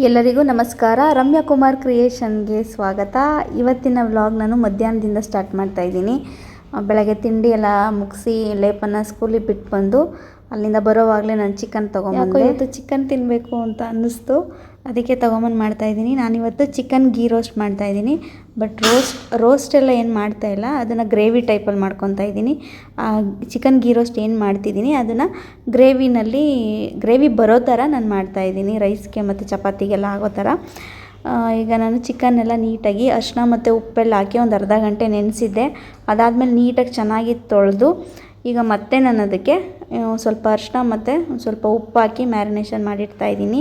ಎಲ್ಲರಿಗೂ ನಮಸ್ಕಾರ. ರಮ್ಯಾ ಕುಮಾರ್ ಕ್ರಿಯೇಷನ್ಗೆ ಸ್ವಾಗತ. ಇವತ್ತಿನ ವ್ಲಾಗ್ ನಾನು ಮಧ್ಯಾಹ್ನದಿಂದ ಸ್ಟಾರ್ಟ್ ಮಾಡ್ತಾ ಇದ್ದೀನಿ. ಬೆಳಗ್ಗೆ ತಿಂಡಿ ಎಲ್ಲ ಮುಗಿಸಿ ಲೇಪನ ಸ್ಕೂಲಿಗೆ ಬಿಟ್ಟು ಬಂದು ಅಲ್ಲಿಂದ ಬರೋವಾಗಲೇ ನಾನು ಚಿಕನ್ ತೊಗೊಂಡು ಇವತ್ತು ಚಿಕನ್ ತಿನ್ನಬೇಕು ಅಂತ ಅನ್ನಿಸ್ತು. ಅದಕ್ಕೆ ತೊಗೊಂಬಂದು ಮಾಡ್ತಾ ಇದ್ದೀನಿ. ನಾನಿವತ್ತು ಚಿಕನ್ ಗೀ ರೋಸ್ಟ್ ಮಾಡ್ತಾ ಇದ್ದೀನಿ. ಬಟ್ ರೋಸ್ಟ್ ರೋಸ್ಟ್ ಎಲ್ಲ ಏನು ಮಾಡ್ತಾ ಇಲ್ಲ. ಅದನ್ನು ಗ್ರೇವಿ ಟೈಪಲ್ಲಿ ಮಾಡ್ಕೊತಾ ಇದ್ದೀನಿ. ಚಿಕನ್ ಗೀ ರೋಸ್ಟ್ ಏನು ಮಾಡ್ತಿದ್ದೀನಿ, ಅದನ್ನು ಗ್ರೇವಿನಲ್ಲಿ ಗ್ರೇವಿ ಬರೋ ಥರ ನಾನು ಮಾಡ್ತಾ ಇದ್ದೀನಿ. ರೈಸ್ಗೆ ಮತ್ತು ಚಪಾತಿಗೆಲ್ಲ ಆಗೋ ಥರ ಈಗ ನಾನು ಚಿಕನ್ ಎಲ್ಲ ನೀಟಾಗಿ ಅರಿಶಿನ ಮತ್ತು ಉಪ್ಪೆಲ್ಲ ಹಾಕಿ ಒಂದು ಅರ್ಧ ಗಂಟೆ ನೆನೆಸಿದ್ದೆ. ಅದಾದಮೇಲೆ ನೀಟಾಗಿ ಚೆನ್ನಾಗಿ ತೊಳೆದು, ಈಗ ಮತ್ತೆ ನಾನು ಅದಕ್ಕೆ ಸ್ವಲ್ಪ ಅರಿಶಿನ ಮತ್ತು ಸ್ವಲ್ಪ ಉಪ್ಪು ಹಾಕಿ ಮ್ಯಾರಿನೇಷನ್ ಮಾಡಿಡ್ತಾ ಇದ್ದೀನಿ.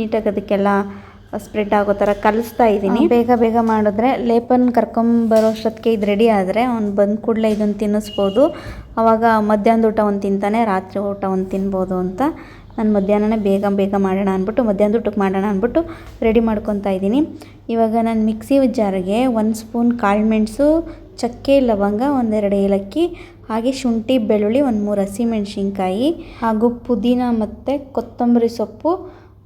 ನೀಟಾಗಿ ಅದಕ್ಕೆಲ್ಲ ಸ್ಪ್ರೆಡ್ ಆಗೋ ಥರ ಕಲಿಸ್ತಾ ಇದ್ದೀನಿ. ಬೇಗ ಬೇಗ ಮಾಡಿದ್ರೆ ಲೇಪನ್ ಕರ್ಕೊಂಬರೋ ಅಷ್ಟೊತ್ತಿಗೆ ಇದು ರೆಡಿ ಆದರೆ ಅವ್ನು ಬಂದ ಕೂಡಲೇ ಇದನ್ನು ತಿನ್ನಿಸ್ಬೋದು. ಆವಾಗ ಮಧ್ಯಾಹ್ನದ ಊಟ ಒಂದು ತಿಂತಾನೆ, ರಾತ್ರಿ ಊಟ ಒಂದು ತಿನ್ಬೋದು ಅಂತ ನಾನು ಮಧ್ಯಾಹ್ನನೇ ಬೇಗ ಬೇಗ ಮಾಡೋಣ ಅಂದ್ಬಿಟ್ಟು, ಮಧ್ಯಾಹ್ನದ ಊಟಕ್ಕೆ ಮಾಡೋಣ ಅಂದ್ಬಿಟ್ಟು ರೆಡಿ ಮಾಡ್ಕೊತಾ ಇದ್ದೀನಿ. ಇವಾಗ ನಾನು ಮಿಕ್ಸಿ ಜಾರಿಗೆ ಒಂದು ಸ್ಪೂನ್ ಕಾಳುಮೆಣಸು ಚಕ್ಕೆ, ಲವಂಗ, ಒಂದೆರಡು ಏಲಕ್ಕಿ, ಹಾಗೆ ಶುಂಠಿ, ಬೆಳ್ಳುಳ್ಳಿ, ಒಂದು ಮೂರು ಹಸಿಮೆಣ್ಸಿನ್ಕಾಯಿ ಹಾಗೂ ಪುದೀನ ಮತ್ತು ಕೊತ್ತಂಬರಿ ಸೊಪ್ಪು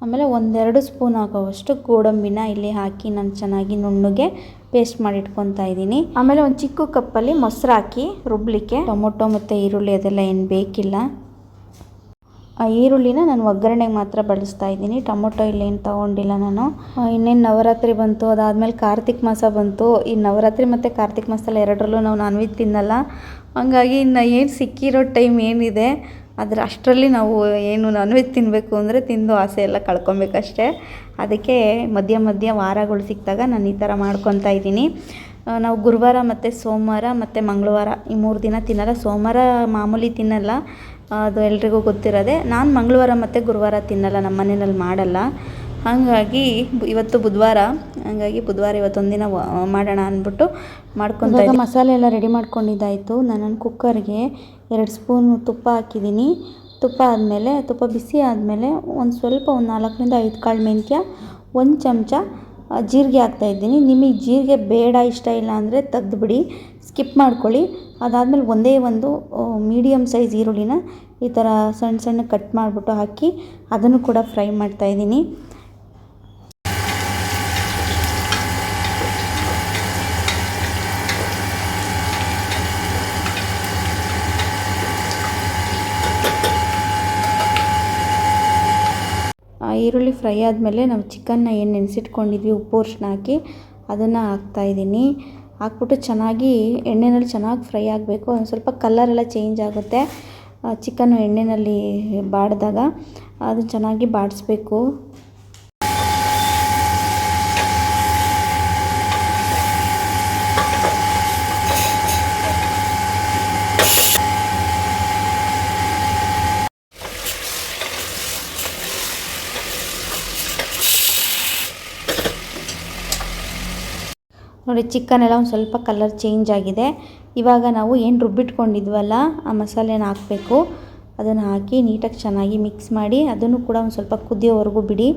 ಆಮೇಲೆ ಒಂದೆರಡು ಸ್ಪೂನ್ ಆಗೋವಷ್ಟು ಗೋಡಂಬಿನ ಇಲ್ಲಿ ಹಾಕಿ ನಾನು ಚೆನ್ನಾಗಿ ನುಣ್ಣಗೆ ಪೇಸ್ಟ್ ಮಾಡಿ ಇಟ್ಕೊತಾ ಇದ್ದೀನಿ. ಆಮೇಲೆ ಒಂದು ಚಿಕ್ಕ ಕಪ್ಪಲ್ಲಿ ಮೊಸರು ಹಾಕಿ ರುಬ್ಲಿಕ್ಕೆ ಟೊಮೊಟೊ ಮತ್ತು ಈರುಳ್ಳಿ ಅದೆಲ್ಲ ಏನು ಬೇಕಿಲ್ಲ. ಆ ಈರುಳ್ಳಿನ ನಾನು ಒಗ್ಗರಣೆಗೆ ಮಾತ್ರ ಬಳಸ್ತಾ ಇದ್ದೀನಿ. ಟೊಮೊಟೊ ಇಲ್ಲೇನು ತೊಗೊಂಡಿಲ್ಲ ನಾನು. ಇನ್ನೇನು ನವರಾತ್ರಿ ಬಂತು, ಅದಾದಮೇಲೆ ಕಾರ್ತಿಕ್ ಮಾಸ ಬಂತು. ಈ ನವರಾತ್ರಿ ಮತ್ತು ಕಾರ್ತಿಕ್ ಮಾಸದಲ್ಲಿ ಎರಡರಲ್ಲೂ ನಾವು ನಾನ್ ವೆಜ್ ತಿನ್ನಲ್ಲ. ಹಂಗಾಗಿ ಇನ್ನು ಏನು ಸಿಕ್ಕಿರೋ ಟೈಮ್ ಏನಿದೆ. ಅದ್ರ ಅಷ್ಟರಲ್ಲಿ ನಾವು ಏನು ನಾನ್ ವೆಜ್ ತಿನ್ನಬೇಕು ಅಂದರೆ ತಿಂದು ಆಸೆ ಎಲ್ಲ ಕಳ್ಕೊಬೇಕಷ್ಟೇ. ಅದಕ್ಕೆ ಮಧ್ಯ ಮಧ್ಯ ವಾರಗಳು ಸಿಕ್ಕಿದಾಗ ನಾನು ಈ ಥರ ಮಾಡ್ಕೊತಾ ಇದ್ದೀನಿ. ನಾವು ಗುರುವಾರ ಮತ್ತು ಸೋಮವಾರ ಮತ್ತು ಮಂಗಳವಾರ ಈ ಮೂರು ದಿನ ತಿನ್ನಲ್ಲ, ಸೋಮವಾರ ಮಾಮೂಲಿ ತಿನ್ನಲ್ಲ. ಅದು ಎಲ್ರಿಗೂ ಗೊತ್ತಿರೋದೆ, ನಾನು ಮಂಗಳವಾರ ಮತ್ತು ಗುರುವಾರ ತಿನ್ನಲ್ಲ ನಮ್ಮ ಮನೆಯಲ್ಲಿ ಮಾಡಲ್ಲ. ಹಾಗಾಗಿ ಇವತ್ತು ಬುಧವಾರ ಹಾಗಾಗಿ ಬುಧವಾರ ಇವತ್ತೊಂದಿನ ಮಾಡೋಣ ಅಂದ್ಬಿಟ್ಟು ಮಾಡ್ಕೊಂಡು ಮಸಾಲೆ ಎಲ್ಲ ರೆಡಿ ಮಾಡ್ಕೊಂಡಿದ್ದಾಯಿತು. ನಾನು ಕುಕ್ಕರ್ಗೆ ಎರಡು ಸ್ಪೂನ್ ತುಪ್ಪ ಹಾಕಿದ್ದೀನಿ. ತುಪ್ಪ ಆದಮೇಲೆ ತುಪ್ಪ ಬಿಸಿ ಆದಮೇಲೆ ಒಂದು ಸ್ವಲ್ಪ ಒಂದು ನಾಲ್ಕರಿಂದ ಐದು ಕಾಳು ಮೆಂತ್ಯ ಒಂದು ಚಮಚ ಜೀರಿಗೆ ಹಾಕ್ತಾಯಿದ್ದೀನಿ ನಿಮಗೆ ಜೀರಿಗೆ ಬೇಡ ಇಷ್ಟ ಇಲ್ಲ ಅಂದರೆ ತೆಗ್ದುಬಿಡಿ ಸ್ಕಿಪ್ ಮಾಡ್ಕೊಳ್ಳಿ. ಅದಾದಮೇಲೆ ಒಂದೇ ಒಂದು ಮೀಡಿಯಮ್ ಸೈಜ್ ಈರುಳ್ಳಿನ ಈ ಥರ ಸಣ್ಣ ಸಣ್ಣ ಕಟ್ ಮಾಡಿಬಿಟ್ಟು ಹಾಕಿ ಅದನ್ನು ಕೂಡ ಫ್ರೈ ಮಾಡ್ತಾ ಈರುಳ್ಳಿ ಫ್ರೈ ಆದಮೇಲೆ ನಾವು ಚಿಕನ್ನ ಏನು ನೆನೆಸಿಟ್ಕೊಂಡಿದ್ವಿ, ಉಪ್ಪು ಅರಿಶಿನ ಹಾಕಿ ಅದನ್ನು ಹಾಕ್ತಾಯಿದ್ದೀನಿ ಹಾಕ್ಬಿಟ್ಟು ಚೆನ್ನಾಗಿ ಎಣ್ಣೆನಲ್ಲಿ ಚೆನ್ನಾಗಿ ಫ್ರೈ ಆಗಬೇಕು. ಒಂದು ಸ್ವಲ್ಪ ಕಲರೆಲ್ಲ ಚೇಂಜ್ ಆಗುತ್ತೆ. ಚಿಕನ್ನು ಎಣ್ಣೆಯಲ್ಲಿ ಬಾಡಿದಾಗ ಅದು ಚೆನ್ನಾಗಿ ಬಾಡಿಸ್ಬೇಕು. ನೋಡಿ ಚಿಕನ್ ಎಲ್ಲ ಒಂದು ಸ್ವಲ್ಪ ಕಲರ್ ಚೇಂಜ್ ಆಗಿದೆ. ಇವಾಗ ನಾವು ಏನು ರುಬ್ಬಿಟ್ಕೊಂಡಿದ್ವಲ್ಲ, ಆ ಮಸಾಲೆನ ಹಾಕಬೇಕು. ಅದನ್ನು ಹಾಕಿ ನೀಟಾಗಿ ಚೆನ್ನಾಗಿ ಮಿಕ್ಸ್ ಮಾಡಿ, ಅದನ್ನು ಕೂಡ ಒಂದು ಸ್ವಲ್ಪ ಕುದಿಯೋವರೆಗೂ ಬಿಡಿ.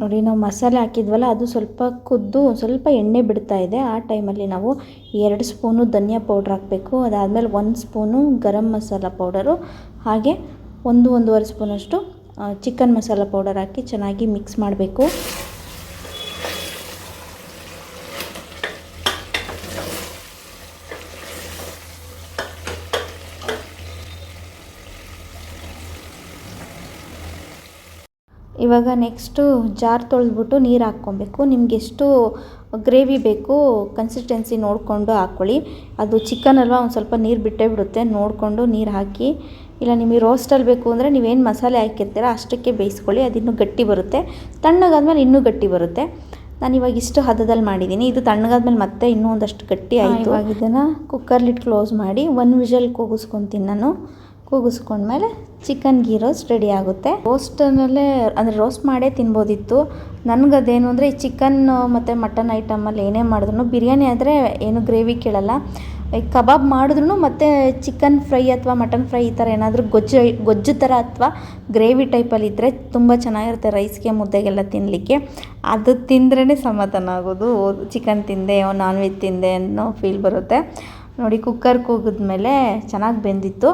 ನೋಡಿ ನಾವು ಮಸಾಲೆ ಹಾಕಿದ್ವಲ್ಲ, ಅದು ಸ್ವಲ್ಪ ಕುದ್ದು ಸ್ವಲ್ಪ ಎಣ್ಣೆ ಬಿಡ್ತಾ ಇದೆ. ಆ ಟೈಮಲ್ಲಿ ನಾವು ಎರಡು ಸ್ಪೂನು ಧನಿಯಾ ಪೌಡ್ರ್ ಹಾಕಬೇಕು. ಅದಾದಮೇಲೆ ಒಂದು ಸ್ಪೂನು ಗರಂ ಮಸಾಲ ಪೌಡರು ಹಾಗೆ ಒಂದು ಒಂದೂವರೆ ಸ್ಪೂನಷ್ಟು ಚಿಕನ್ ಮಸಾಲ ಪೌಡರ್ ಹಾಕಿ ಚೆನ್ನಾಗಿ ಮಿಕ್ಸ್ ಮಾಡಬೇಕು. ಇವಾಗ ನೆಕ್ಸ್ಟು ಜಾರ್ ತೊಳೆದ್ಬಿಟ್ಟು ನೀರು ಹಾಕ್ಕೊಬೇಕು. ನಿಮ್ಗೆ ಎಷ್ಟು ಗ್ರೇವಿ ಬೇಕು ಕನ್ಸಿಸ್ಟೆನ್ಸಿ ನೋಡಿಕೊಂಡು ಹಾಕ್ಕೊಳ್ಳಿ ಅದು ಚಿಕನ್ ಅಲ್ವಾ ಒಂದು ಸ್ವಲ್ಪ ನೀರು ಬಿಟ್ಟೇ ಬಿಡುತ್ತೆ ನೋಡಿಕೊಂಡು ನೀರು ಹಾಕಿ. ಇಲ್ಲ ನಿಮಗೆ ರೋಸ್ಟಲ್ಲಿ ಬೇಕು ಅಂದರೆ ನೀವೇನು ಮಸಾಲೆ ಹಾಕಿರ್ತೀರ ಅಷ್ಟಕ್ಕೆ ಬೇಯಿಸ್ಕೊಳ್ಳಿ ಅದು ಇನ್ನೂ ಗಟ್ಟಿ ಬರುತ್ತೆ. ತಣ್ಣಗಾದ್ಮೇಲೆ ಇನ್ನೂ ಗಟ್ಟಿ ಬರುತ್ತೆ. ನಾನು ಇವಾಗ ಇಷ್ಟು ಹದದಲ್ಲಿ ಮಾಡಿದ್ದೀನಿ ಇದು ತಣ್ಣಗಾದ್ಮೇಲೆ ಮತ್ತೆ ಇನ್ನೂ ಒಂದಷ್ಟು ಗಟ್ಟಿ ಆಯಿತು. ಇವಾಗ ಇದನ್ನು ಕುಕ್ಕರ್ಲಿಟ್ಟು ಕ್ಲೋಸ್ ಮಾಡಿ ಒನ್ ವಿಷಲ್ ಕೂಗಿಸ್ಕೊತೀನಿ ನಾನು. ಕೂಗಿಸ್ಕೊಂಡ್ಮೇಲೆ ಚಿಕನ್ ಗೀ ರೋಸ್ಟ್ ರೆಡಿ ಆಗುತ್ತೆ. ರೋಸ್ಟನಲ್ಲೇ ಅಂದರೆ ರೋಸ್ಟ್ ಮಾಡೇ ತಿನ್ಬೋದಿತ್ತು. ಅದೇನು ಅಂದರೆ ಈ ಚಿಕನ್ ಮತ್ತು ಮಟನ್ ಐಟಮಲ್ಲಿ ಏನೇ ಮಾಡಿದ್ರು ಬಿರಿಯಾನಿ ಆದರೆ ಏನು ಗ್ರೇವಿ ಕೇಳಲ್ಲ. ಈ ಕಬಾಬ್ ಮಾಡಿದ್ರು ಮತ್ತು ಚಿಕನ್ ಫ್ರೈ ಅಥವಾ ಮಟನ್ ಫ್ರೈ ಈ ಥರ ಏನಾದರೂ ಗೊಜ್ಜು ಗೊಜ್ಜು ಥರ ಅಥವಾ ಗ್ರೇವಿ ಟೈಪಲ್ಲಿ ಇದ್ದರೆ ತುಂಬ ಚೆನ್ನಾಗಿರುತ್ತೆ ರೈಸ್ಗೆ ಮುದ್ದೆಗೆಲ್ಲ ತಿನ್ನಲಿಕ್ಕೆ ಅದು ತಿಂದ್ರೇ ಸಮಾಧಾನ ಆಗೋದು. ಚಿಕನ್ ತಿಂದೆ ನಾನ್ ವೆಜ್ ತಿಂದೆ ಅನ್ನೋ ಫೀಲ್ ಬರುತ್ತೆ. ನೋಡಿ ಕುಕ್ಕರ್ ಕೂಗಿದ್ಮೇಲೆ ಚೆನ್ನಾಗಿ ಬೆಂದಿತ್ತು.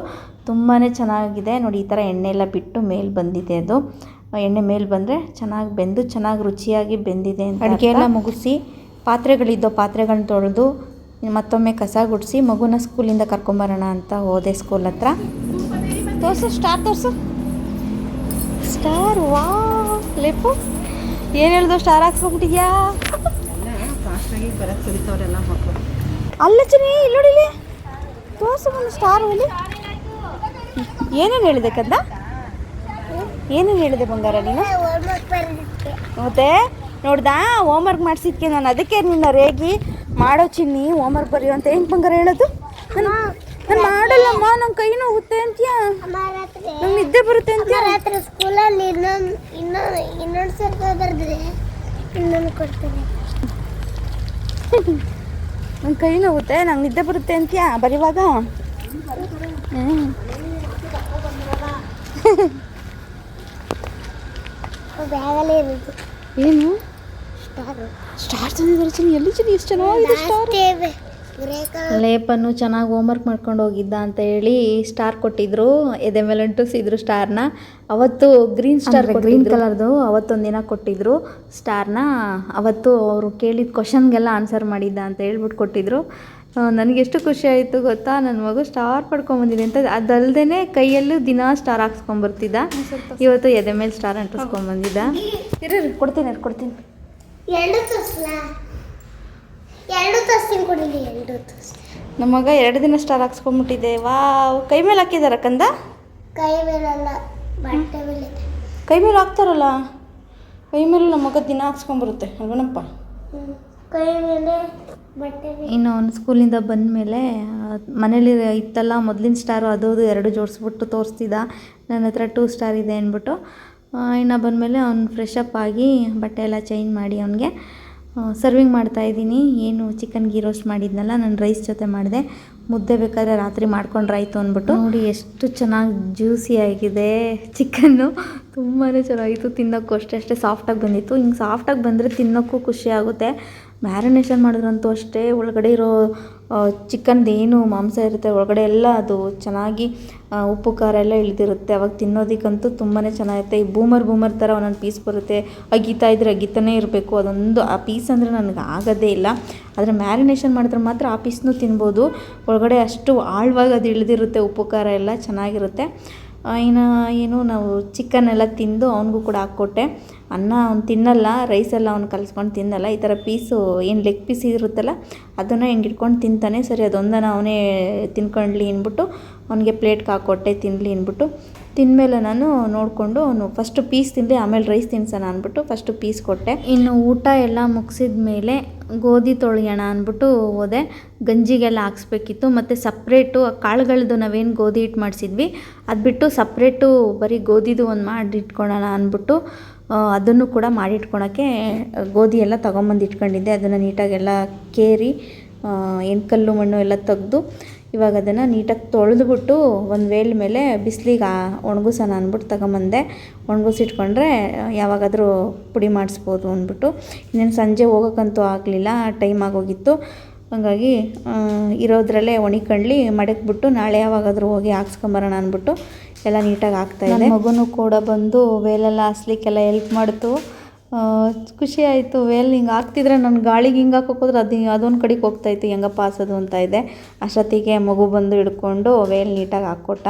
ತುಂಬಾ ಚೆನ್ನಾಗಿದೆ. ನೋಡಿ ಈ ಥರ ಎಣ್ಣೆ ಎಲ್ಲ ಬಿಟ್ಟು ಮೇಲೆ ಬಂದಿದೆ ಅದು. ಎಣ್ಣೆ ಮೇಲೆ ಬಂದರೆ ಚೆನ್ನಾಗಿ ಬೆಂದು ಚೆನ್ನಾಗಿ ರುಚಿಯಾಗಿ ಬೆಂದಿದೆ ಅಂತ ಅಡುಗೆ ಎಲ್ಲ ಮುಗಿಸಿ ಪಾತ್ರೆಗಳಿದ್ದೋ ಪಾತ್ರೆಗಳನ್ನ ತೊಳೆದು ಮತ್ತೊಮ್ಮೆ ಕಸ ಗುಡಿಸಿ ಮಗುನ ಸ್ಕೂಲಿಂದ ಕರ್ಕೊಂಬರೋಣ ಅಂತ ಹೋದೆ ಸ್ಕೂಲ್ ಹತ್ರ. ತೋರ್ಸು ಸ್ಟಾರ್ ತೋರಿಸು. ಸ್ಟಾರ್ ವಾ ಲೆಪ್ಪು ಏನು ಹೇಳ್ದು ಸ್ಟಾರ್ ಹಾಕ್ಸ್ಬಿಟ್ಟಿದ್ಯಾ ಅಲ್ಲ ಚೆನ್ನಿ ಇಲ್ಲಿ ನೋಡಿ ಇಲ್ಲಿ. ತೋರ್ಸು ಒಂದು ಸ್ಟಾರ್ ಅಲ್ಲಿ ಏನೇನು ಹೇಳಿದೆ ಕಂದ ಏನೇನು ಹೇಳಿದೆ ಬಂಗಾರ ನೀನು? ಮತ್ತೆ ನೋಡ್ದಾ ಹೋಮ್ವರ್ಕ್ ಮಾಡಿಸಿದ್ಕೆ ನಾನು. ಅದಕ್ಕೆ ನಿನ್ನ ರೇಗಿ ಮಾಡೋ ಚಿನ್ನಿ ಹೋಮ್ವರ್ಕ್ ಬರೆಯೋ ಅಂತ. ಹೆಂಗೆ ಬಂಗಾರ ಹೇಳೋದು? ನಾನು ನಾನು ಮಾಡಲ್ಲಮ್ಮ ನನ್ನ ಕೈ ನೋವುತ್ತೆ ಅಂತೀಯ? ನಂಗೆ ನಿದ್ದೆ ಬರುತ್ತೆ ಅಂತೀಯ? ರಾತ್ರಿ ಸ್ಕೂಲಲ್ಲಿ ಇನ್ನೊಂದು ಇನ್ನೊಂದು ಇನ್ನೊಂದು ಸ್ವಲ್ಪ ಬರೆದ್ರೆ ಇನ್ನೊಂದು ಕೊಡ್ತೇನೆ. ನನ್ನ ಕೈ ನೋವುತ್ತೆ ನಂಗೆ ನಿದ್ದೆ ಬರುತ್ತೆ ಅಂತೀಯಾ ಬರೀವಾಗ ಹ್ಞೂ ಬ್ಯಾಗಲ್ಲೇ ಇರೋದು. ಏನು? ಸ್ಟಾರು ಸ್ಟಾರ್ ತಂದಿದ್ದಾರೆ ಚಿನ್ನಿ. ಎಲ್ಲಿ ಚಿನ್ನಿ? ಎಷ್ಟು ಚೆನ್ನಾಗಿದೆ ಸ್ಟಾರ್ ಲೇಪನ್ನು ಚೆನ್ನಾಗಿ ಹೋಮ್ವರ್ಕ್ ಮಾಡ್ಕೊಂಡು ಹೋಗಿದ್ದ ಅಂತ ಹೇಳಿ ಸ್ಟಾರ್ ಕೊಟ್ಟಿದ್ರು. ಎದೆ ಮೇಲೆ ಅಂಟಿಸಿದ್ರು ಸ್ಟಾರ್ನ ಅವತ್ತು ಗ್ರೀನ್ ಸ್ಟಾರ್ ಗ್ರೀನ್ ಕಲರ್ದು ಅವತ್ತೊಂದು ದಿನ ಕೊಟ್ಟಿದ್ರು ಸ್ಟಾರ್ನ ಅವತ್ತು ಅವರು ಕೇಳಿದ ಕ್ವಶನ್ಗೆಲ್ಲ ಆನ್ಸರ್ ಮಾಡಿದ್ದ ಅಂತ ಹೇಳ್ಬಿಟ್ಟು ಕೊಟ್ಟಿದ್ರು. ನನಗೆ ಎಷ್ಟು ಖುಷಿ ಆಯಿತು ಗೊತ್ತಾ? ನನ್ನ ಮಗು ಸ್ಟಾರ್ ಪಡ್ಕೊಂಬಂದಿದೆ ಅಂತ. ಅದಲ್ಲದೆ ಕೈಯಲ್ಲೂ ದಿನ ಸ್ಟಾರ್ ಹಾಕ್ಸ್ಕೊಂಬರ್ತಿದ್ದ ಇವತ್ತು ಎದೆ ಮೇಲೆ ಸ್ಟಾರ್ ಅಂಟಿಸ್ಕೊಂಬಂದಿದ್ದ ಇರು ಇರು, ಕೊಡ್ತೀನಿ ಇರು, ಕೊಡ್ತೀನಿ. ನಮ್ಮ ಮಗ ಎರಡು ದಿನ ಸ್ಟಾರ್ ಹಾಕ್ಸ್ಕೊಂಬಿಟ್ಟಿದೆ ವಾವ್. ಕೈ ಮೇಲೆ ಹಾಕಿದಾರ ಕಂದ? ಕೈ ಮೇಲಲ್ಲ ಬಟ್ಟೆ ಮೇಲೆ. ಕೈ ಮೇಲೆ ಹಾಕ್ತಾರಲ್ಲ? ಕೈ ಮೇಲೆ ನಮ್ಮ ಮಗ ದಿನ ಹಾಕ್ಸ್ಕೊಂಬರುತ್ತೆ ಅಲ್ವನಪ್ಪ. ಕೈ ಮೇಲೆ ಇನ್ನು ಅವ್ನು ಸ್ಕೂಲಿಂದ ಬಂದಮೇಲೆ ಮನೇಲಿ ಇತ್ತಲ್ಲ ಮೊದಲಿನ ಸ್ಟಾರು ಅದು ಅದು ಎರಡು ಜೋಡಿಸ್ಬಿಟ್ಟು ತೋರಿಸ್ತಿದ್ದ. ನನ್ನ ಹತ್ರ ಟೂ ಸ್ಟಾರ್ ಇದೆ ಅಂದ್ಬಿಟ್ಟು ಇನ್ನು ಬಂದಮೇಲೆ ಅವ್ನು ಫ್ರೆಶ್ ಅಪ್ ಆಗಿ ಬಟ್ಟೆ ಎಲ್ಲ ಚೇಂಜ್ ಮಾಡಿ ಅವನಿಗೆ ಸರ್ವಿಂಗ್ ಮಾಡ್ತಾಯಿದ್ದೀನಿ ಏನು ಚಿಕನ್ ಗೀ ರೋಸ್ಟ್ ಮಾಡಿದ್ನಲ್ಲ ನಾನು ರೈಸ್ ಜೊತೆ ಮಾಡಿದೆ. ಮುದ್ದೆ ಬೇಕಾದ್ರೆ ರಾತ್ರಿ ಮಾಡ್ಕೊಂಡ್ರಾಯ್ತು ಅಂದ್ಬಿಟ್ಟು. ನೋಡಿ ಎಷ್ಟು ಚೆನ್ನಾಗಿ ಜ್ಯೂಸಿ ಆಗಿದೆ. ಚಿಕನ್ನು ತುಂಬಾ ಚೆನ್ನಾಗಿತ್ತು. ತಿನ್ನೋಕ್ಕೂ ಅಷ್ಟೇ ಅಷ್ಟೇ ಸಾಫ್ಟಾಗಿ ಬಂದಿತ್ತು. ಹಿಂಗೆ ಸಾಫ್ಟಾಗಿ ಬಂದರೆ ತಿನ್ನೋಕ್ಕೂ ಖುಷಿ ಆಗುತ್ತೆ. ಮ್ಯಾರಿನೇಷನ್ ಮಾಡಿದ್ರಂತೂ ಅಷ್ಟೇ, ಒಳಗಡೆ ಇರೋ ಚಿಕನ್ದು ಏನು ಮಾಂಸ ಇರುತ್ತೆ, ಒಳಗಡೆ ಎಲ್ಲ ಅದು ಚೆನ್ನಾಗಿ ಉಪ್ಪು, ಖಾರ ಎಲ್ಲ ಇಳಿದಿರುತ್ತೆ. ಅವಾಗ ತಿನ್ನೋದಕ್ಕಂತೂ ತುಂಬಾ ಚೆನ್ನಾಗಿರುತ್ತೆ. ಈ ಬೂಮರ್ ಬೂಮರ್ ಥರ ಒಂದೊಂದು ಪೀಸ್ ಬರುತ್ತೆ. ಅಗಿತಾ ಇದ್ರೆ ಅಗಿತಾನೇ ಇರಬೇಕು. ಅದೊಂದು ಆ ಪೀಸ್ ಅಂದರೆ ನನಗೆ ಆಗೋದೇ ಇಲ್ಲ. ಆದರೆ ಮ್ಯಾರಿನೇಷನ್ ಮಾಡಿದ್ರೆ ಮಾತ್ರ ಆ ಪೀಸ್ನೂ ತಿನ್ಬೋದು. ಒಳಗಡೆ ಅಷ್ಟು ಆಳವಾಗಿ ಅದು ಇಳಿದಿರುತ್ತೆ, ಉಪ್ಪು, ಖಾರ ಎಲ್ಲ ಚೆನ್ನಾಗಿರುತ್ತೆ. ಇನ್ನು ಏನು ನಾವು ಚಿಕನ್ ಎಲ್ಲ ತಿಂದು ಅವನಿಗೂ ಕೂಡ ಹಾಕ್ಕೊಟ್ಟೆ. ಅನ್ನ ಅವ್ನು ತಿನ್ನಲ್ಲ ರೈಸೆಲ್ಲ ಅವ್ನು ಕಲಿಸ್ಕೊಂಡು ತಿನ್ನಲ್ಲ. ಈ ಥರ ಪೀಸು ಏನು ಲೆಗ್ ಪೀಸ್ ಇರುತ್ತಲ್ಲ, ಅದನ್ನು ಹೆಂಗೆ ಇಟ್ಕೊಂಡು ತಿಂತಾನೆ. ಸರಿ ಅದೊಂದನ್ನು ಅವನೇ ತಿನ್ಕೊಂಡ್ಲಿ ಅಂದ್ಬಿಟ್ಟು, ಅವನಿಗೆ ಪ್ಲೇಟ್ಗೆ ಹಾಕ್ಕೊಟ್ಟೆ ತಿನ್ನಲಿ ಅಂದ್ಬಿಟ್ಟು. ತಿಂದಮೇಲೆ ನಾನು ನೋಡಿಕೊಂಡು ಅವನು ಫಸ್ಟು ಪೀಸ್ ತಿಂದೆ, ಆಮೇಲೆ ರೈಸ್ ತಿನ್ಸೋಣ ಅಂದ್ಬಿಟ್ಟು ಫಸ್ಟು ಪೀಸ್ ಕೊಟ್ಟೆ. ಇನ್ನು ಊಟ ಎಲ್ಲ ಮುಗಿಸಿದ ಮೇಲೆ ಗೋಧಿ ತೊಳೆಯೋಣ ಅಂದ್ಬಿಟ್ಟು ಹೋದೆ. ಗಂಜಿಗೆಲ್ಲ ಹಾಕ್ಸ್ಬೇಕಿತ್ತು, ಮತ್ತು ಸಪ್ರೇಟು ಕಾಳುಗಳದ್ದು ನಾವೇನು ಗೋಧಿ ಹಿಟ್ಟು ಮಾಡಿಸಿದ್ವಿ, ಅದು ಬಿಟ್ಟು ಸಪ್ರೇಟು ಬರೀ ಗೋಧಿದು ಒಂದು ಮಾಡಿ ಇಟ್ಕೊಳ್ಳೋಣ ಅಂದ್ಬಿಟ್ಟು ಅದನ್ನು ಕೂಡ ಮಾಡಿಟ್ಕೊಳಕ್ಕೆ ಗೋಧಿ ಎಲ್ಲ ತೊಗೊಂಬಂದು ಇಟ್ಕೊಂಡಿದ್ದೆ. ಅದನ್ನು ನೀಟಾಗೆಲ್ಲ ಕೇರಿ ಕಲ್ಲು ಮಣ್ಣು ಎಲ್ಲ ತೆಗೆದು ಇವಾಗ ಅದನ್ನು ನೀಟಾಗಿ ತೊಳೆದ್ಬಿಟ್ಟು ಒಂದು ವೇಲ್ ಮೇಲೆ ಬಿಸಿಲಿಗೆ ಒಣಗಿಸೋಣ ಅಂದ್ಬಿಟ್ಟು ತಗೊಂಬಂದೆ. ಒಣಗಿಸಿಟ್ಕೊಂಡ್ರೆ ಯಾವಾಗಾದರೂ ಪುಡಿ ಮಾಡಿಸ್ಬೋದು ಅಂದ್ಬಿಟ್ಟು. ಇನ್ನೇನು ಸಂಜೆ ಹೋಗೋಕ್ಕಂತೂ ಆಗಲಿಲ್ಲ, ಟೈಮ್ ಆಗೋಗಿತ್ತು. ಹಾಗಾಗಿ ಇರೋದ್ರಲ್ಲೇ ಒಣಿಕಂಡ್ಲಿ ಮಡಕ್ಬಿಟ್ಟು ನಾಳೆ ಯಾವಾಗಾದರೂ ಹೋಗಿ ಹಾಕ್ಸ್ಕೊಂಬರೋಣ ಅಂದ್ಬಿಟ್ಟು ಎಲ್ಲ ನೀಟಾಗಿ ಹಾಕ್ತಾಯಿದ್ದೆ ಮಗುನೂ ಕೂಡ ಬಂದು ವೇಲೆಲ್ಲ ಹಾಸ್ಲಿಕ್ಕೆಲ್ಲ ಹೆಲ್ಪ್ ಮಾಡ್ತು. ಖುಷಿ ಆಯಿತು ವೇಲ್ ಹಿಂಗೆ ಹಾಕ್ತಿದ್ರೆ ನನ್ನ ಗಾಳಿಗೆ ಹಿಂಗೆ ಹಾಕೋಕ್ಕೋದ್ರೆ ಅದು ಅದೊಂದು ಕಡೆಗೆ ಹೋಗ್ತಾಯಿತ್ತು ಹೆಂಗಪ್ಪ ಹಾಸೋದು ಅಂತ ಇದೆ. ಅಷ್ಟೊತ್ತಿಗೆ ಮಗು ಬಂದು ಹಿಡ್ಕೊಂಡು ವೇಲ್ ನೀಟಾಗಿ ಹಾಕ್ಕೊಟ್ಟ.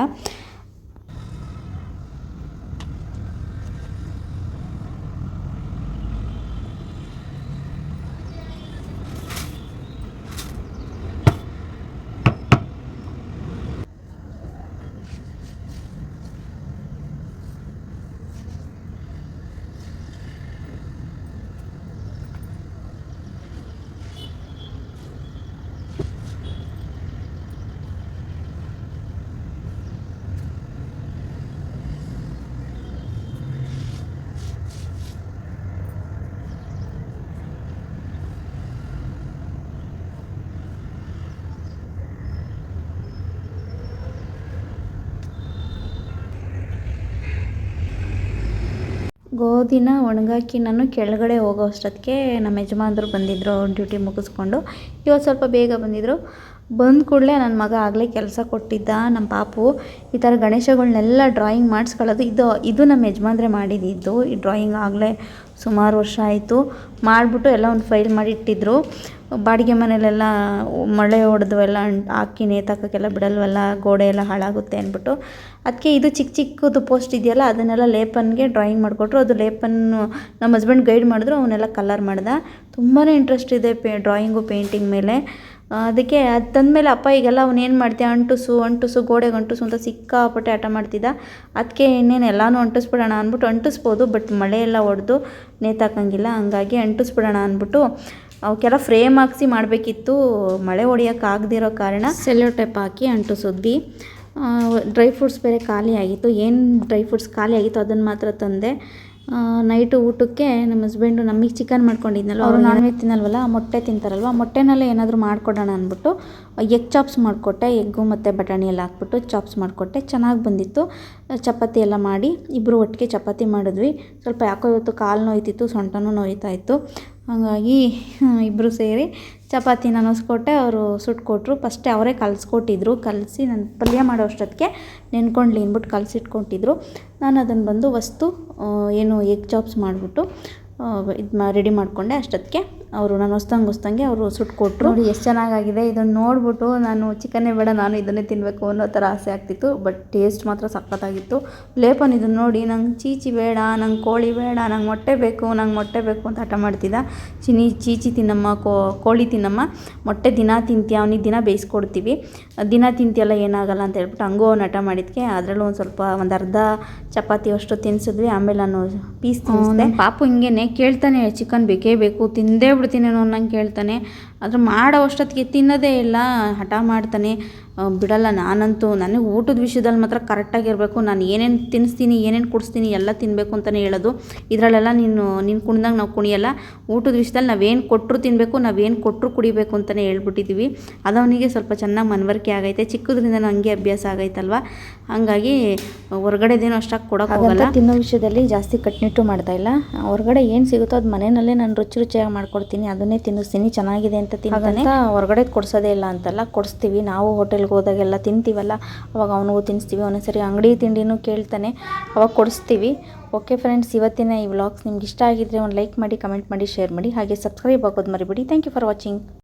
ಗೋಧಿನ ಒಣಗಾಕಿ ನಾನು ಕೆಳಗಡೆ ಹೋಗೋ ಅಷ್ಟೊತ್ತಿಗೆ ನಮ್ಮ ಯಜಮಾನ್ರು ಬಂದಿದ್ದರು ಡ್ಯೂಟಿ ಮುಗಿಸ್ಕೊಂಡು. ಇವತ್ತು ಸ್ವಲ್ಪ ಬೇಗ ಬಂದಿದ್ದರು ಬಂದ ಕೂಡಲೇ ನನ್ನ ಮಗ ಆಗಲೇ ಕೆಲಸ ಕೊಟ್ಟಿದ್ದ ನಮ್ಮ ಪಾಪು. ಈ ಥರ ಗಣೇಶಗಳನ್ನೆಲ್ಲ ಡ್ರಾಯಿಂಗ್ ಮಾಡಿಸ್ಕೊಳ್ಳೋದು ಇದು ಇದು ನಮ್ಮ ಯಜಮಾನ್ರೆ ಮಾಡಿದ್ದು. ಈ ಡ್ರಾಯಿಂಗ್ ಆಗಲೇ ಸುಮಾರು ವರ್ಷ ಆಯಿತು. ಮಾಡಿಬಿಟ್ಟು ಎಲ್ಲ ಒಂದು ಫೈಲ್ ಮಾಡಿ ಇಟ್ಟಿದ್ರು. ಬಾಡಿಗೆ ಮನೇಲೆಲ್ಲ ಮಳೆ ಹೊಡೆದು ಎಲ್ಲ ಹಾಕಿ ನೇತಾಕೋಕ್ಕೆಲ್ಲ ಬಿಡಲ್ವಲ್ಲ, ಗೋಡೆ ಎಲ್ಲ ಹಾಳಾಗುತ್ತೆ ಅಂದ್ಬಿಟ್ಟು. ಅದಕ್ಕೆ ಇದು ಚಿಕ್ಕ ಚಿಕ್ಕದು ಪೋಸ್ಟ್ ಇದೆಯಲ್ಲ, ಅದನ್ನೆಲ್ಲ ಲೇಪನ್ಗೆ ಡ್ರಾಯಿಂಗ್ ಮಾಡಿಕೊಟ್ರು. ಅದು ಲೇಪನ್ನು ನಮ್ಮ ಹಸ್ಬೆಂಡ್ ಗೈಡ್ ಮಾಡಿದ್ರು, ಅವನ್ನೆಲ್ಲ ಕಲರ್ ಮಾಡ್ದೆ. ತುಂಬಾ ಇಂಟ್ರೆಸ್ಟ್ ಇದೆ ಪೇ, ಡ್ರಾಯಿಂಗು, ಪೇಂಟಿಂಗ್ ಮೇಲೆ. ಅದಕ್ಕೆ ಅದು ತಂದಮೇಲೆ ಅಪ್ಪ ಈಗೆಲ್ಲ ಅವನೇನು ಮಾಡ್ತೀಯ ಅಂಟಿಸು ಅಂಟಿಸು, ಗೋಡೆಗೆ ಅಂಟುಸು ಅಂತ ಸಿಕ್ಕಾಪಟ್ಟೆ ಆಟ ಮಾಡ್ತಿದ್ದ. ಅದಕ್ಕೆ ಇನ್ನೇನು ಎಲ್ಲನೂ ಅಂಟಿಸ್ಬಿಡೋಣ ಅಂದ್ಬಿಟ್ಟು ಅಂಟಿಸ್ಬೋದು, ಬಟ್ ಮಳೆ ಎಲ್ಲ ಹೊಡೆದು ನೇತಾಕಂಗಿಲ್ಲ, ಹಂಗಾಗಿ ಅಂಟಿಸ್ಬಿಡೋಣ ಅಂದ್ಬಿಟ್ಟು ಅವಕ್ಕೆಲ್ಲ ಫ್ರೇಮ್ ಹಾಕ್ಸಿ ಮಾಡಬೇಕಿತ್ತು. ಮಳೆ ಹೊಡಿಯೋಕ್ಕಾಗದಿರೋ ಕಾರಣ ಸೆಲ್ಲೋ ಟೈಪ್ ಹಾಕಿ ಅಂಟಿಸಿದ್ವಿ. ಡ್ರೈ ಫ್ರೂಟ್ಸ್ ಬೇರೆ ಖಾಲಿ ಆಗಿತ್ತು. ಏನು ಡ್ರೈ ಫ್ರೂಟ್ಸ್ ಖಾಲಿ ಆಗಿತ್ತು ಅದನ್ನು ಮಾತ್ರ ತಂದೆ. ನೈಟು ಊಟಕ್ಕೆ ನಮ್ಮ ಹಸ್ಬೆಂಡು ನಮಗೆ ಚಿಕನ್ ಮಾಡ್ಕೊಂಡಿದ್ನಲ್ಲ ಅವರು ನಾನ್ ವೆಜ್ ತಿನ್ನಲ್ವಲ್ಲ ಮೊಟ್ಟೆ ತಿಂತಾರಲ್ವ? ಮೊಟ್ಟೆನಲ್ಲೇ ಏನಾದರೂ ಮಾಡಿಕೊಡೋಣ ಅಂದ್ಬಿಟ್ಟು ಎಗ್ ಚಾಪ್ಸ್ ಮಾಡಿಕೊಟ್ಟೆ ಎಗ್ಗು ಮತ್ತು ಬಟಾಣಿ ಎಲ್ಲ ಹಾಕ್ಬಿಟ್ಟು ಚಾಪ್ಸ್ ಮಾಡಿಕೊಟ್ಟೆ. ಚೆನ್ನಾಗಿ ಬಂದಿತ್ತು. ಚಪಾತಿ ಎಲ್ಲ ಮಾಡಿ ಇಬ್ಬರು ಒಟ್ಟಿಗೆ ಚಪಾತಿ ಮಾಡಿದ್ವಿ. ಸ್ವಲ್ಪ ಯಾಕೋ ಇವತ್ತು ಕಾಲು ನೋಯ್ತಿತ್ತು ಸೊಂಟನೂ ನೋಯ್ತಾ ಇತ್ತು. ಹಾಗಾಗಿ ಇಬ್ಬರು ಸೇರಿ ಚಪಾತಿ ನನಸ್ಕೊಟ್ಟೆ, ಅವರು ಸುಟ್ಕೊಟ್ರು ಫಸ್ಟೇ ಅವರೇ ಕಲಿಸ್ಕೊಟ್ಟಿದ್ರು. ಕಲಸಿ ನಾನು ಪಲ್ಯ ಮಾಡೋ ಅಷ್ಟೊತ್ತಿಗೆ ನೆನ್ಕೊಂಡ್ಲಿ ಅಂದ್ಬಿಟ್ಟು ಕಲಸಿಟ್ಕೊಟ್ಟಿದ್ರು. ನಾನು ಅದನ್ನು ಬಂದು ವಸ್ತು ಏನು ಎಗ್ ಚಾಪ್ಸ್ ಮಾಡಿಬಿಟ್ಟು ಇದು ಮಾ ರೆಡಿ ಮಾಡಿಕೊಂಡೆ ಅಷ್ಟೊತ್ತಿಗೆ. ಅವರು ನಾನು ಹೊಸ್ತಂಗೆ ಹೊಸ್ದಂಗೆ ಅವರು ಸುಟ್ಕೊಟ್ರು ನೋಡಿ ಎಷ್ಟು ಚೆನ್ನಾಗಾಗಿದೆ. ಇದನ್ನು ನೋಡ್ಬಿಟ್ಟು ನಾನು ಚಿಕನ್ನೇ ಬೇಡ ನಾನು ಇದನ್ನೇ ತಿನ್ನಬೇಕು ಅನ್ನೋ ಥರ ಆಸೆ ಆಗ್ತಿತ್ತು. ಬಟ್ ಟೇಸ್ಟ್ ಮಾತ್ರ ಸಖತ್ತಾಗಿತ್ತು. ಲೇಪನ್ ಇದನ್ನು ನೋಡಿ ನಂಗೆ ಚೀಚಿ ಬೇಡ ನಂಗೆ ಕೋಳಿ ಬೇಡ ನಂಗೆ ಮೊಟ್ಟೆ ಬೇಕು ನಂಗೆ ಮೊಟ್ಟೆ ಬೇಕು ಅಂತ ಹಠ ಮಾಡ್ತಿದ್ದ. ಚಿನಿ ಚೀಚಿ ತಿನ್ನಮ್ಮ ಕೋಳಿ ತಿನ್ನಮ್ಮ ಮೊಟ್ಟೆ ದಿನ ತಿಂತೀಯ ಅವನಿಗೆ ದಿನ ಬೇಯಿಸ್ಕೊಡ್ತೀವಿ. ದಿನ ತಿಂತಿಯಲ್ಲ ಏನಾಗಲ್ಲ ಅಂತ ಹೇಳ್ಬಿಟ್ಟು ಹಂಗೂ ಅವ್ನು ಹಠ ಮಾಡಿದ್ಕೆ. ಅದರಲ್ಲೂ ಒಂದು ಸ್ವಲ್ಪ ಒಂದು ಅರ್ಧ ಚಪಾತಿ ಅಷ್ಟು ತಿನ್ಸಿದ್ವಿ. ಆಮೇಲೆ ನಾನು ಪೀಸ್ ತಿನ್ನಿಸ್ದೆ ಪಾಪು ಹಿಂಗೇನೆ ಕೇಳ್ತಾನೆ ಚಿಕನ್ ಬೇಕೇ ಬೇಕು ತಿಂದೇ ಬಿಡ್ತೀನೇನೋ ಅನ್ನಂಗೆ ಕೇಳ್ತಾನೆ. ಆದ್ರೆ ಮಾಡೋ ಅಷ್ಟೊತ್ತಿಗೆ ತಿನ್ನೋದೇ ಇಲ್ಲ ಹಠ ಮಾಡ್ತಾನೆ ಬಿಡಲ್ಲ ನಾನಂತೂ ನನಗೆ ಊಟದ ವಿಷಯದಲ್ಲಿ ಮಾತ್ರ ಕರೆಕ್ಟಾಗಿರಬೇಕು ನಾನು ಏನೇನು ತಿನ್ನಿಸ್ತೀನಿ ಏನೇನು ಕುಡಿಸ್ತೀನಿ ಎಲ್ಲ ತಿನ್ನಬೇಕು ಅಂತಲೇ ಹೇಳೋದು. ಇದರಲ್ಲೆಲ್ಲ ನೀನು ನೀನು ಕುಣ್ದಂಗೆ ನಾವು ಕುಣಿಯಲ್ಲ ಊಟದ ವಿಷಯದಲ್ಲಿ ನಾವೇನು ಕೊಟ್ಟರು ತಿನ್ನಬೇಕು ನಾವೇನು ಕೊಟ್ಟರು ಕುಡಿಬೇಕು ಅಂತಲೇ ಹೇಳ್ಬಿಟ್ಟಿದ್ದೀವಿ ಅದು ಅವನಿಗೆ ಸ್ವಲ್ಪ ಚೆನ್ನಾಗಿ ಮನವರಿಕೆ ಆಗೈತೆ ಚಿಕ್ಕದ್ರಿಂದ ಹಂಗೆ ಅಭ್ಯಾಸ ಆಗೈತಲ್ವ? ಹಾಗಾಗಿ ಹೊರಗಡೆದೇನು ಅಷ್ಟಾಗಿ ಕೊಡೋಕ್ಕಾಗಲ್ಲ ಹೋಗಲ್ಲ. ತಿನ್ನೋ ವಿಷಯದಲ್ಲಿ ಜಾಸ್ತಿ ಕಟ್ನಿಟ್ಟು ಮಾಡ್ತಾ ಇಲ್ಲ. ಹೊರಗಡೆ ಏನು ಸಿಗುತ್ತೋ ಅದು ಮನೆಯಲ್ಲೇ ನಾನು ರುಚಿ ರುಚಿಯಾಗಿ ಮಾಡ್ಕೊಡ್ತೀನಿ ಅದನ್ನೇ ತಿನ್ನಿಸ್ತೀನಿ ಚೆನ್ನಾಗಿದೆ ಅಂತ ತಿಂತಾನೆ. ಹೊರಗಡೆ ಕೊಡ್ಸೋದೇ ಇಲ್ಲ ಅಂತಲ್ಲ, ಕೊಡಿಸ್ತೀವಿ. ನಾವು ಹೋಟೆಲ್ಗೆ ಹೋದಾಗೆಲ್ಲ ತಿಂತೀವಲ್ಲ, ಅವಾಗ ಅವನಿಗೂ ತಿನ್ನಿಸ್ತೀವಿ. ಒಂದೊಂದ್ಸರಿ ಅಂಗಡಿ ತಿಂಡಿನೂ ಕೇಳ್ತಾನೆ, ಅವಾಗ ಕೊಡಿಸ್ತೀವಿ. ಓಕೆ ಫ್ರೆಂಡ್ಸ್ ಇವತ್ತಿನ ಈ ವ್ಲಾಗ್ಸ್ ನಿಮ್ಗೆ ಇಷ್ಟ ಆಗಿದ್ರೆ ಒಂದು ಲೈಕ್ ಮಾಡಿ ಕಮೆಂಟ್ ಮಾಡಿ ಶೇರ್ ಮಾಡಿ. ಹಾಗೆ ಸಬ್ಸ್ಕ್ರೈಬ್ ಆಗೋದು ಮರಿಬೇಡಿ. Thank you for watching